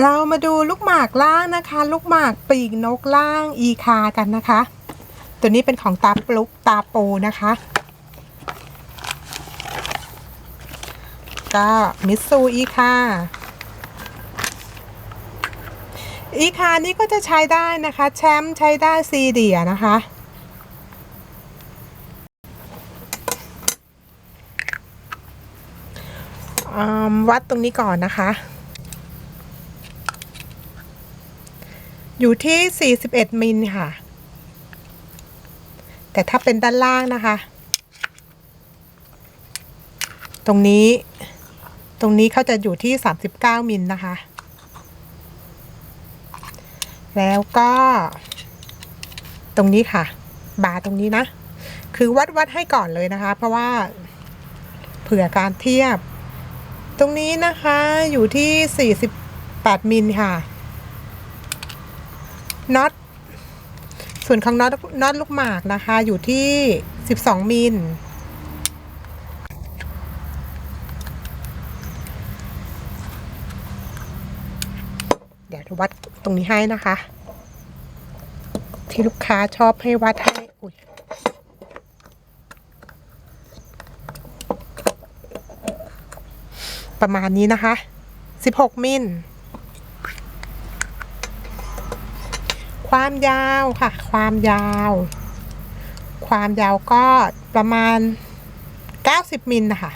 เรามาดูลูกหมากล่างนะคะ ลูกหมากปีกนกล่างอีคากันนะคะ ตัวนี้เป็นของตาปลุกตาปูนะคะ ก็มิตซูอีคาอีคานี่ก็จะใช้ได้นะคะ แชมป์ใช้ได้ซีเดียนะคะวัดตรงนี้ก่อนนะคะ อยู่ที่ 41 มิลค่ะ แต่ถ้าเป็นด้านล่างนะคะ ตรงนี้ ตรงนี้เขาจะอยู่ที่ 39 มิลนะคะ แล้วก็ ตรงนี้ค่ะ บาตรงนี้นะ คือวัดวัดให้ก่อนเลยนะคะ เพราะว่าเผื่อการเทียบ ตรงนี้นะคะอยู่ที่ 48 มิลค่ะ น็อตส่วนของน็อตน็อตลูกหมากนะคะ อยู่ที่ 12 มิลเดี๋ยววัดตรงนี้ให้นะคะ ที่ลูกค้าชอบให้วัดให้อุ๊ยประมาณนี้นะคะ 16 มิล ความยาวค่ะ ความยาว ความยาวก็ประมาณ 90มิลนะคะ